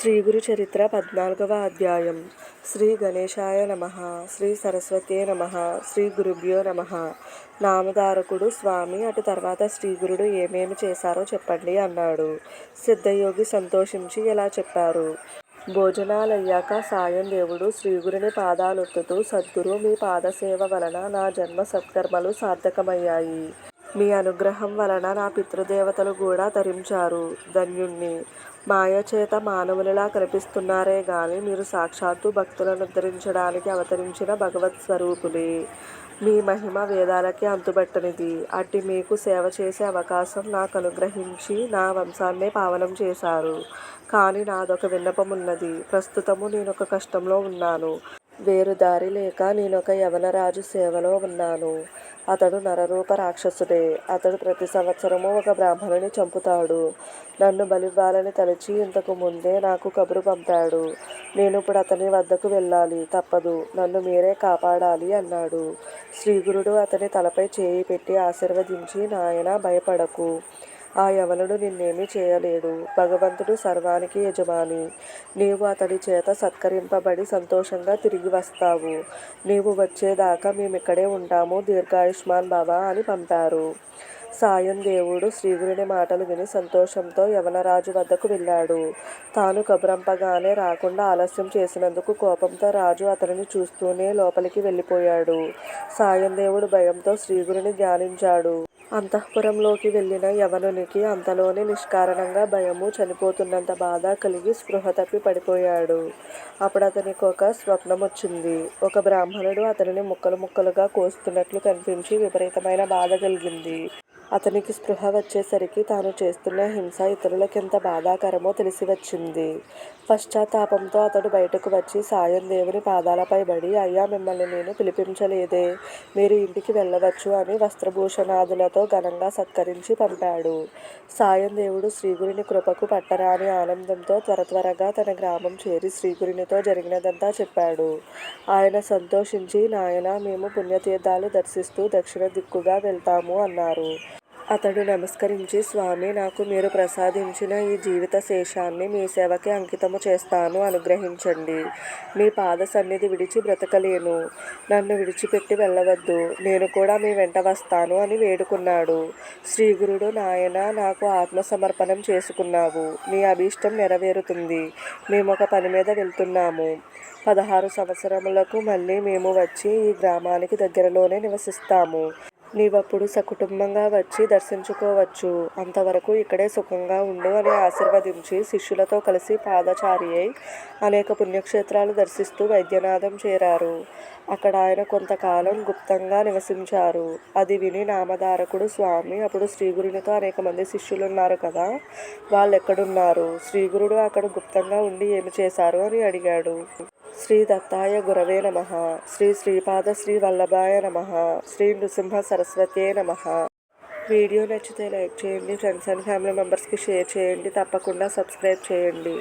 శ్రీ గురు చరిత్ర పద్నాలుగవ అధ్యాయం. శ్రీ గణేశాయ నమ. శ్రీ సరస్వతే నమ. శ్రీ గురుభ్యో నమ. నామధారకుడు స్వామి అటు తర్వాత శ్రీ గురుడు ఏమేమి చేశారో చెప్పండి అన్నాడు. సిద్ధయోగి సంతోషించి ఇలా చెప్పారు. భోజనాలయ్యాక సాయం దేవుడు శ్రీగురుని పాదాలొత్తుతూ సద్గురు మీ పాదసేవ వలన నా జన్మ సత్కర్మలు సార్థకమయ్యాయి. మీ అనుగ్రహం వలన నా పితృదేవతలు కూడా తరించారు. ధన్యుణ్ణి. మాయచేత మానవులలా కనిపిస్తున్నారే గాని మీరు సాక్షాత్తు భక్తులను ఉద్ధరించడానికి అవతరించిన భగవత్ స్వరూపులే. మీ మహిమ వేదాలకి అంతుబట్టనిది. అట్టి మీకు సేవ చేసే అవకాశం నాకు అనుగ్రహించి నా వంశాన్నే పావనం చేశారు. కానీ నాదొక విన్నపమున్నది. ప్రస్తుతము నేనొక కష్టంలో ఉన్నాను. వేరు దారి లేక నేనొక యవనరాజు సేవలో ఉన్నాను. అతడు నరరూప రాక్షసుడే. అతడు ప్రతి సంవత్సరము ఒక బ్రాహ్మణుని చంపుతాడు. నన్ను బలివ్వాలని తలచి ఇంతకు ముందే నాకు కబురు పంపాడు. నేను ఇప్పుడు అతని వద్దకు వెళ్ళాలి. తప్పదు. నన్ను మీరే కాపాడాలి అన్నాడు. శ్రీగురుడు అతని తలపై చేయి పెట్టి ఆశీర్వదించి నాయన భయపడకు. ఆ యవనుడు నిన్నేమీ చేయలేడు. భగవంతుడు సర్వానికి యజమాని. నీవు అతడి చేత సత్కరింపబడి సంతోషంగా తిరిగి వస్తావు. నీవు వచ్చేదాకా మేమిక్కడే ఉంటాము. దీర్ఘాయుష్మాన్ బాబా అని పంపారు. సాయం దేవుడు శ్రీగురుని మాటలు విని సంతోషంతో యవనరాజు వద్దకు వెళ్ళాడు. తాను కబ్రంపగానే రాకుండా ఆలస్యం చేసినందుకు కోపంతో రాజు అతనిని చూస్తూనే లోపలికి వెళ్ళిపోయాడు. సాయం దేవుడు భయంతో శ్రీగురుని ధ్యానించాడు. అంతఃపురంలోకి వెళ్ళిన యవనునికి అంతలోనే నిష్కారణంగా భయము చనిపోతున్నంత బాధ కలిగి స్పృహ తప్పి పడిపోయాడు. అప్పుడు అతనికి ఒక స్వప్నం వచ్చింది. ఒక బ్రాహ్మణుడు అతనిని ముక్కలు ముక్కలుగా కోస్తున్నట్లు కనిపించి విపరీతమైన బాధ కలిగింది. అతనికి స్పృహ వచ్చేసరికి తాను చేస్తున్న హింస ఇతరులకెంత బాధాకరమో తెలిసి వచ్చింది. పశ్చాత్తాపంతో అతడు బయటకు వచ్చి సాయం దేవుని పాదాలపై పడి అయ్యా మిమ్మల్ని నేను పిలిపించలేదే. మీరు ఇంటికి వెళ్ళవచ్చు అని వస్త్రభూషణాదులతో ఘనంగా సత్కరించి పంపాడు. సాయం దేవుడు శ్రీగురిని కృపకు పట్టరాని ఆనందంతో త్వర త్వరగా తన గ్రామం చేరి శ్రీగురినితో జరిగినదంతా చెప్పాడు. ఆయన సంతోషించి నాయన మేము పుణ్యతీర్థాలు దర్శిస్తూ దక్షిణ దిక్కుగా వెళ్తాము అన్నారు. అతడు నమస్కరించి స్వామి నాకు మీరు ప్రసాదించిన ఈ జీవిత శేషాన్ని మీ సేవకి అంకితము చేస్తాను అనుగ్రహించండి. మీ పాద సన్నిధి విడిచి బ్రతకలేను. నన్ను విడిచిపెట్టి వెళ్ళవద్దు. నేను కూడా మీ వెంట వస్తాను అని వేడుకున్నాడు. శ్రీగురుడు నాయన నాకు ఆత్మసమర్పణం చేసుకున్నావు. మీ అభీష్టం నెరవేరుతుంది. మేము ఒక పని మీద వెళ్తున్నాము. పదహారు సంవత్సరములకు మళ్ళీ మేము వచ్చి ఈ గ్రామానికి దగ్గరలోనే నివసిస్తాము. నీవప్పుడు సకుటుంబంగా వచ్చి దర్శించుకోవచ్చు. అంతవరకు ఇక్కడే సుఖంగా ఉండు అని ఆశీర్వదించి శిష్యులతో కలిసి పాదచారి అయి అనేక పుణ్యక్షేత్రాలు దర్శిస్తూ వైద్యనాథం చేరారు. అక్కడ ఆయన కొంతకాలం గుప్తంగా నివసించారు. అది విని నామధారకుడు స్వామి అప్పుడు శ్రీగురునితో అనేక మంది శిష్యులు ఉన్నారు కదా వాళ్ళు ఎక్కడున్నారు శ్రీగురుడు అక్కడ గుప్తంగా ఉండి ఏమి చేశారు అని అడిగాడు. శ్రీ దత్తాయ గురవే నమ. శ్రీ శ్రీపాద శ్రీ వల్లభాయ నమ. శ్రీ నృసింహ సరస్వతే నమ. వీడియో నచ్చితే లైక్ చేయండి ఫ్రెండ్స్ అండ్ ఫ్యామిలీ మెంబర్స్కి షేర్ చేయండి తప్పకుండా సబ్స్క్రైబ్ చేయండి.